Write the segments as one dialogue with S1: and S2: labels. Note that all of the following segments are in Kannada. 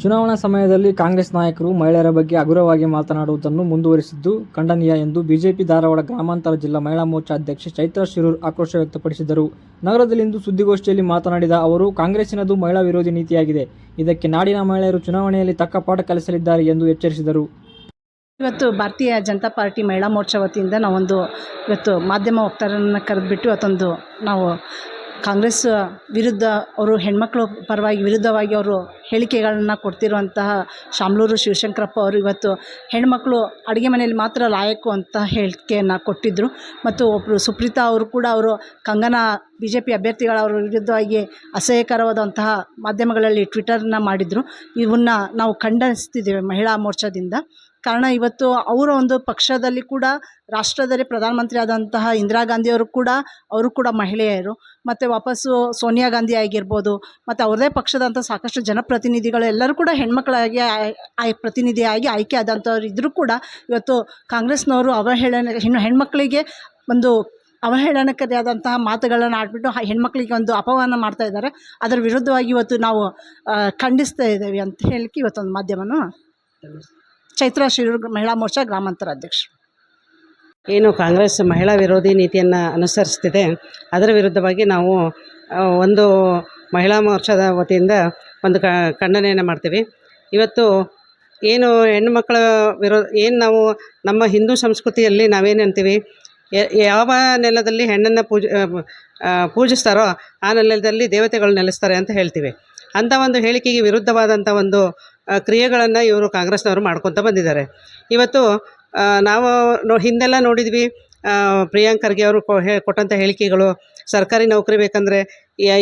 S1: ಚುನಾವಣಾ ಸಮಯದಲ್ಲಿ ಕಾಂಗ್ರೆಸ್ ನಾಯಕರು ಮಹಿಳೆಯರ ಬಗ್ಗೆ ಹಗುರವಾಗಿ ಮಾತನಾಡುವುದನ್ನು ಮುಂದುವರಿಸಿದ್ದು ಖಂಡನೀಯ ಎಂದು ಬಿಜೆಪಿ ಧಾರವಾಡ ಗ್ರಾಮಾಂತರ ಜಿಲ್ಲಾ ಮಹಿಳಾ ಮೋರ್ಚಾ ಅಧ್ಯಕ್ಷ ಚೈತ್ರಾ ಶಿರೂರ್ ಆಕ್ರೋಶ ವ್ಯಕ್ತಪಡಿಸಿದರು. ನಗರದಲ್ಲಿಂದು ಸುದ್ದಿಗೋಷ್ಠಿಯಲ್ಲಿ ಮಾತನಾಡಿದ ಅವರು, ಕಾಂಗ್ರೆಸ್ಸಿನದು ಮಹಿಳಾ ವಿರೋಧಿ ನೀತಿಯಾಗಿದೆ. ಇದಕ್ಕೆ ನಾಡಿನ ಮಹಿಳೆಯರು ಚುನಾವಣೆಯಲ್ಲಿ ತಕ್ಕ ಪಾಠ ಕಲಿಸಲಿದ್ದಾರೆ ಎಂದು ಎಚ್ಚರಿಸಿದರು.
S2: ಇವತ್ತು ಭಾರತೀಯ ಜನತಾ ಪಾರ್ಟಿ ಮಹಿಳಾ ಮೋರ್ಚಾ ವತಿಯಿಂದ ನಾವೊಂದು ಇವತ್ತು ಮಾಧ್ಯಮ ವಕ್ತಾರರನ್ನು ಕರೆದುಬಿಟ್ಟು ಅದೊಂದು ನಾವು ಕಾಂಗ್ರೆಸ್ ವಿರುದ್ಧ ಅವರು ಹೆಣ್ಮಕ್ಳು ಪರವಾಗಿ ವಿರುದ್ಧವಾಗಿ ಅವರು ಹೇಳಿಕೆಗಳನ್ನು ಕೊಡ್ತಿರುವಂತಹ ಶಾಮ್ಲೂರು ಶಿವಶಂಕರಪ್ಪ ಅವರು ಇವತ್ತು ಹೆಣ್ಮಕ್ಳು ಅಡುಗೆ ಮನೆಯಲ್ಲಿ ಮಾತ್ರ ಲಾಯಕು ಅಂತ ಹೇಳಿಕೆಯನ್ನು ಕೊಟ್ಟಿದ್ದರು ಮತ್ತು ಒಬ್ಬರು ಸುಪ್ರೀತಾ ಅವರು ಕೂಡ ಅವರು ಕಂಗನಾ ಬಿ ಜೆ ಪಿ ಅಭ್ಯರ್ಥಿಗಳವರ ವಿರುದ್ಧವಾಗಿ ಅಸಹ್ಯಕರವಾದಂತಹ ಮಾಧ್ಯಮಗಳಲ್ಲಿ ಟ್ವಿಟರ್ನ ಮಾಡಿದರು. ಇವನ್ನ ನಾವು ಖಂಡಿಸ್ತಿದ್ದೇವೆ ಮಹಿಳಾ ಮೋರ್ಚಾದಿಂದ. ಕಾರಣ ಇವತ್ತು ಅವರ ಒಂದು ಪಕ್ಷದಲ್ಲಿ ಕೂಡ ರಾಷ್ಟ್ರದಲ್ಲಿ ಪ್ರಧಾನಮಂತ್ರಿ ಆದಂತಹ ಇಂದಿರಾ ಗಾಂಧಿಯವರು ಕೂಡ, ಅವರು ಕೂಡ ಮಹಿಳೆಯರು. ಮತ್ತು ವಾಪಸ್ಸು ಸೋನಿಯಾ ಗಾಂಧಿ ಆಗಿರ್ಬೋದು, ಮತ್ತು ಅವರದೇ ಪಕ್ಷದಂಥ ಸಾಕಷ್ಟು ಜನಪ್ರತಿನಿಧಿಗಳು ಎಲ್ಲರೂ ಕೂಡ ಹೆಣ್ಮಕ್ಳಾಗಿ ಆಯ್ ಪ್ರತಿನಿಧಿಯಾಗಿ ಆಯ್ಕೆ ಆದಂಥವ್ರು ಇದ್ದರೂ ಕೂಡ ಇವತ್ತು ಕಾಂಗ್ರೆಸ್ನವರು ಅವಹೇಳನ, ಹೆಣ್ಣು ಹೆಣ್ಮಕ್ಕಳಿಗೆ ಒಂದು ಅವಹೇಳನಕಾರಿಯಾದಂತಹ ಮಾತುಗಳನ್ನು ಆಡ್ಬಿಟ್ಟು ಹೆಣ್ಮಕ್ಳಿಗೆ ಒಂದು ಅಪಮಾನ ಮಾಡ್ತಾ ಇದ್ದಾರೆ. ಅದರ ವಿರುದ್ಧವಾಗಿ ಇವತ್ತು ನಾವು ಖಂಡಿಸ್ತಾ ಇದ್ದೇವೆ ಅಂತ ಹೇಳಿಕ್ಕೆ ಇವತ್ತೊಂದು ಮಾಧ್ಯಮನ. ಚೈತ್ರಾ ಶಿರೂರ್ ಮಹಿಳಾ ಮೋರ್ಚಾ ಗ್ರಾಮಾಂತರ ಅಧ್ಯಕ್ಷರು.
S3: ಏನು ಕಾಂಗ್ರೆಸ್ ಮಹಿಳಾ ವಿರೋಧಿ ನೀತಿಯನ್ನು ಅನುಸರಿಸ್ತಿದೆ, ಅದರ ವಿರುದ್ಧವಾಗಿ ನಾವು ಒಂದು ಮಹಿಳಾ ಮೋರ್ಚಾದ ವತಿಯಿಂದ ಒಂದು ಕ, ಖಂಡನೆಯನ್ನು ಮಾಡ್ತೀವಿ. ಇವತ್ತು ಏನು ಹೆಣ್ಣುಮಕ್ಕಳ ವಿರೋ, ಏನು ನಾವು ನಮ್ಮ ಹಿಂದೂ ಸಂಸ್ಕೃತಿಯಲ್ಲಿ ನಾವೇನು ಅಂತೀವಿ ಯಾವ ನೆಲದಲ್ಲಿ ಹೆಣ್ಣನ್ನು ಪೂಜ ಪೂಜಿಸ್ತಾರೋ ಆ ನೆಲದಲ್ಲಿ ದೇವತೆಗಳು ನೆಲೆಸ್ತಾರೆ ಅಂತ ಹೇಳ್ತೀವಿ. ಅಂಥ ಒಂದು ಹೇಳಿಕೆಗೆ ವಿರುದ್ಧವಾದಂಥ ಒಂದು ಕ್ರಿಯೆಗಳನ್ನು ಇವರು ಕಾಂಗ್ರೆಸ್ನವರು ಮಾಡ್ಕೊತ ಬಂದಿದ್ದಾರೆ. ಇವತ್ತು ನಾವು ನೋ, ಹಿಂದೆಲ್ಲ ನೋಡಿದ್ವಿ ಪ್ರಿಯಾಂಕರ್ಗೆ ಅವರು ಕೊ ಕೊಟ್ಟಂಥ ಹೇಳಿಕೆಗಳು, ಸರ್ಕಾರಿ ನೌಕರಿ ಬೇಕಂದರೆ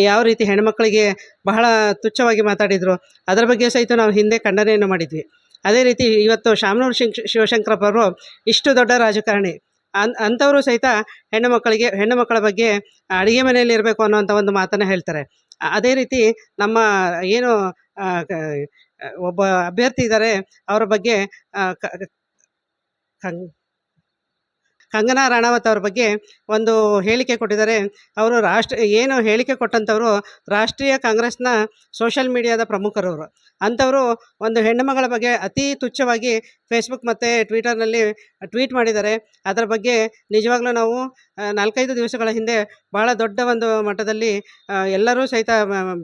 S3: ಯಾವ ರೀತಿ ಹೆಣ್ಮಕ್ಳಿಗೆ ಬಹಳ ತುಚ್ಛವಾಗಿ ಮಾತಾಡಿದರು, ಅದರ ಬಗ್ಗೆ ಸಹಿತ ನಾವು ಹಿಂದೆ ಖಂಡನೆಯನ್ನು ಮಾಡಿದ್ವಿ. ಅದೇ ರೀತಿ ಇವತ್ತು ಶಾಮನೂರು ಶಿಂಗ್ ಶಿವಶಂಕರಪ್ಪ ಅವರು ಇಷ್ಟು ದೊಡ್ಡ ರಾಜಕಾರಣಿ, ಅನ್, ಅಂಥವರು ಸಹಿತ ಹೆಣ್ಣು ಮಕ್ಕಳಿಗೆ, ಹೆಣ್ಣು ಮಕ್ಕಳ ಬಗ್ಗೆ ಅಡುಗೆ ಮನೆಯಲ್ಲಿ ಇರಬೇಕು ಅನ್ನೋಂಥ ಒಂದು ಮಾತನ್ನು ಹೇಳ್ತಾರೆ. ಅದೇ ರೀತಿ ನಮ್ಮ ಏನು ಒಬ್ಬ ಅಭ್ಯರ್ಥಿ ಇದ್ದಾರೆ ಅವರ ಬಗ್ಗೆ ಆ, ಕ- ಕಂಗ್ ಕಂಗನಾ ರಾಣಾವತ್ ಅವ್ರ ಬಗ್ಗೆ ಒಂದು ಹೇಳಿಕೆ ಕೊಟ್ಟಿದ್ದಾರೆ. ಅವರು ರಾಷ್ಟ್ರ, ಏನು ಹೇಳಿಕೆ ಕೊಟ್ಟಂಥವರು ರಾಷ್ಟ್ರೀಯ ಕಾಂಗ್ರೆಸ್ನ ಸೋಷಲ್ ಮೀಡಿಯಾದ ಪ್ರಮುಖರವರು ಅಂಥವರು ಒಂದು ಹೆಣ್ಣುಮಗಳ ಬಗ್ಗೆ ಅತಿ ತುಚ್ಛವಾಗಿ ಫೇಸ್ಬುಕ್ ಮತ್ತು ಟ್ವಿಟರ್ನಲ್ಲಿ ಟ್ವೀಟ್ ಮಾಡಿದ್ದಾರೆ. ಅದರ ಬಗ್ಗೆ ನಿಜವಾಗ್ಲೂ ನಾವು ನಾಲ್ಕೈದು ದಿವಸಗಳ ಹಿಂದೆ ಭಾಳ ದೊಡ್ಡ ಒಂದು ಮಟ್ಟದಲ್ಲಿ ಎಲ್ಲರೂ ಸಹಿತ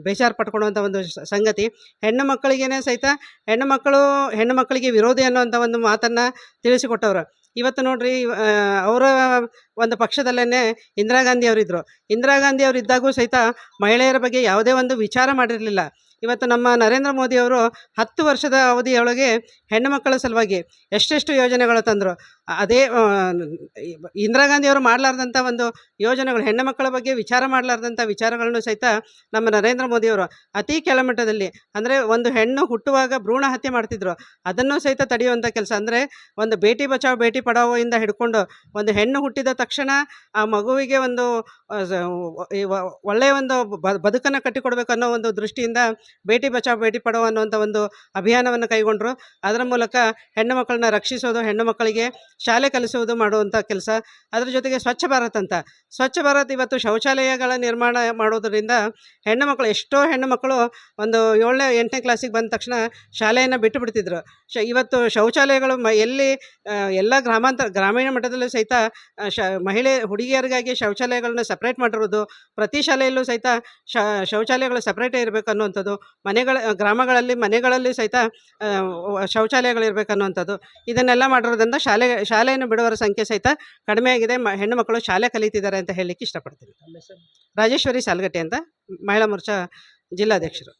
S3: ಬೇಜಾರು ಪಟ್ಕೊಳ್ಳುವಂಥ ಒಂದು ಸಂಗತಿ. ಹೆಣ್ಣು ಮಕ್ಕಳಿಗೇನೆ ಸಹಿತ ಹೆಣ್ಣು ಮಕ್ಕಳು ಹೆಣ್ಣು ಮಕ್ಕಳಿಗೆ ವಿರೋಧಿ ಅನ್ನುವಂಥ ಒಂದು ಮಾತನ್ನು ತಿಳಿಸಿಕೊಟ್ಟವರು. ಇವತ್ತು ನೋಡ್ರಿ ಅವರ ಒಂದು ಪಕ್ಷದಲ್ಲೇ ಇಂದಿರಾ ಗಾಂಧಿ ಅವರಿದ್ದರು ಇಂದಿರಾ ಗಾಂಧಿ ಅವರು ಇದ್ದಾಗೂ ಸಹಿತ ಮಹಿಳೆಯರ ಬಗ್ಗೆ ಯಾವುದೇ ಒಂದು ವಿಚಾರ ಮಾಡಿರಲಿಲ್ಲ. ಇವತ್ತು ನಮ್ಮ ನರೇಂದ್ರ ಮೋದಿ ಅವರು ಹತ್ತು ವರ್ಷದ ಅವಧಿಯೊಳಗೆ ಹೆಣ್ಣು ಮಕ್ಕಳ ಸಲುವಾಗಿ ಎಷ್ಟೆಷ್ಟು ಯೋಜನೆಗಳು ತಂದರು. ಅದೇ ಇಂದಿರಾ ಗಾಂಧಿ ಅವರು ಮಾಡಲಾರ್ದಂಥ ಒಂದು ಯೋಜನೆಗಳು, ಹೆಣ್ಣು ಮಕ್ಕಳ ಬಗ್ಗೆ ವಿಚಾರ ಮಾಡಲಾರ್ದಂಥ ವಿಚಾರಗಳನ್ನು ಸಹಿತ ನಮ್ಮ ನರೇಂದ್ರ ಮೋದಿಯವರು ಅತಿ ಕೆಳಮಟ್ಟದಲ್ಲಿ, ಅಂದರೆ ಒಂದು ಹೆಣ್ಣು ಹುಟ್ಟುವಾಗ ಭ್ರೂಣ ಹತ್ಯೆ ಮಾಡ್ತಿದ್ರು. ಅದನ್ನು ಸಹಿತ ತಡೆಯುವಂಥ ಕೆಲಸ, ಅಂದರೆ ಒಂದು ಬೇಟಿ ಬಚಾವ್, ಬೇಟಿ ಪಡಾವೋ ಇಂದ ಹಿಡ್ಕೊಂಡು ಒಂದು ಹೆಣ್ಣು ಹುಟ್ಟಿದ ತಕ್ಷಣ ಆ ಮಗುವಿಗೆ ಒಂದು ಒಳ್ಳೆಯ ಒಂದು ಬದುಕನ್ನು ಕಟ್ಟಿಕೊಡ್ಬೇಕು ಅನ್ನೋ ಒಂದು ದೃಷ್ಟಿಯಿಂದ ಭೇಟಿ ಬಚಾವ್ ಭೇಟಿ ಪಡೋ ಅನ್ನುವಂಥ ಒಂದು ಅಭಿಯಾನವನ್ನು ಕೈಗೊಂಡರು. ಅದರ ಮೂಲಕ ಹೆಣ್ಣು ಮಕ್ಕಳನ್ನ ರಕ್ಷಿಸೋದು, ಹೆಣ್ಣು ಮಕ್ಕಳಿಗೆ ಶಾಲೆ ಕಲಿಸುವುದು ಮಾಡುವಂಥ ಕೆಲಸ. ಅದರ ಜೊತೆಗೆ ಸ್ವಚ್ಛ ಭಾರತ್ ಅಂತ. ಸ್ವಚ್ಛ ಭಾರತ್ ಇವತ್ತು ಶೌಚಾಲಯಗಳ ನಿರ್ಮಾಣ ಮಾಡೋದರಿಂದ ಹೆಣ್ಣು ಮಕ್ಕಳು, ಎಷ್ಟೋ ಹೆಣ್ಣು ಮಕ್ಕಳು ಒಂದು ಏಳನೇ, ಎಂಟನೇ ಕ್ಲಾಸಿಗೆ ಬಂದ ತಕ್ಷಣ ಶಾಲೆಯನ್ನು ಬಿಟ್ಟು ಬಿಡ್ತಿದ್ರು. ಶ, ಇವತ್ತು ಶೌಚಾಲಯಗಳು ಎಲ್ಲಿ ಎಲ್ಲ ಗ್ರಾಮಾಂತರ, ಗ್ರಾಮೀಣ ಮಟ್ಟದಲ್ಲೂ ಸಹಿತ ಶ ಮಹಿಳೆ ಹುಡುಗಿಯರಿಗಾಗಿ ಶೌಚಾಲಯಗಳನ್ನ ಸಪ್ರೇಟ್ ಮಾಡಿರೋದು ಪ್ರತಿ ಶಾಲೆಯಲ್ಲೂ ಸಹಿತ ಶೌಚಾಲಯಗಳು ಸಪ್ರೇಟೇ ಇರಬೇಕು ಅನ್ನುವಂಥದ್ದು ಮನೆಗಳ ಗ್ರಾಮಗಳಲ್ಲಿ ಮನೆಗಳಲ್ಲಿ ಸಹಿತ ಆ, ವ- ಶೌಚಾಲಯಗಳು ಇರಬೇಕು ಅನ್ನುವಂಥದ್ದು ಇದನ್ನೆಲ್ಲ ಮಾಡಿರೋದ್ರಿಂದ ಶಾಲೆ ಶಾಲೆಯನ್ನು ಬಿಡುವರ ಸಂಖ್ಯೆ ಸಹಿತ ಕಡಿಮೆ ಆಗಿದೆ ಮ ಹೆಣ್ಣು ಮಕ್ಕಳು ಶಾಲೆ ಕಲಿತಿದ್ದಾರೆ ಅಂತ ಹೇಳಲಿಕ್ಕೆ ಇಷ್ಟಪಡ್ತೀನಿ. ರಾಜೇಶ್ವರಿ ಸಾಲ್ಗಟ್ಟೆ ಅಂತ ಮಹಿಳಾ ಮೋರ್ಚಾ ಜಿಲ್ಲಾಧ್ಯಕ್ಷರು.